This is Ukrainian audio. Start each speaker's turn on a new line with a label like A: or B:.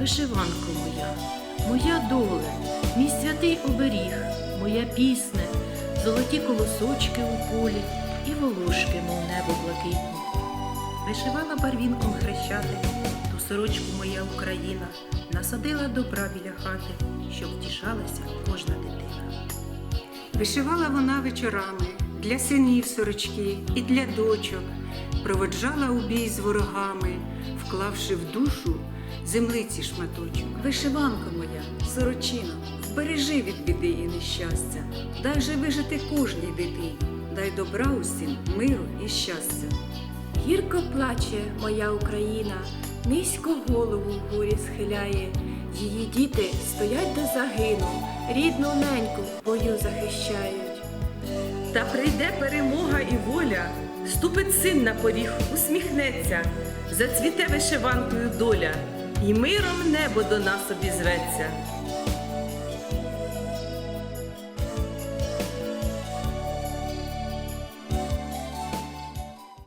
A: Вишиванко моя, моя доле, мій святий оберіг, моя пісне, золоті колосочки у полі і волошки, мов небо блакитні.
B: Вишивала барвінком хрещати, ту сорочку моя Україна насадила добра біля хати, щоб втішалася кожна дитина.
C: Вишивала вона вечорами для синів сорочки і для дочок, проводжала у бій з ворогами, вклавши в душу землиці шматочок.
D: Вишиванка моя, сорочино, збережи від біди і нещастя, дай же вижити кожній дитині, дай добра усім, миру і щастя.
E: Гірко плаче моя Україна, низько голову в горі схиляє. Її діти стоять до загину, рідну неньку бою захищають.
A: Та прийде перемога і воля, ступить син на поріг, усміхнеться, зацвіте вишиванкою доля, і миром небо до нас обізветься.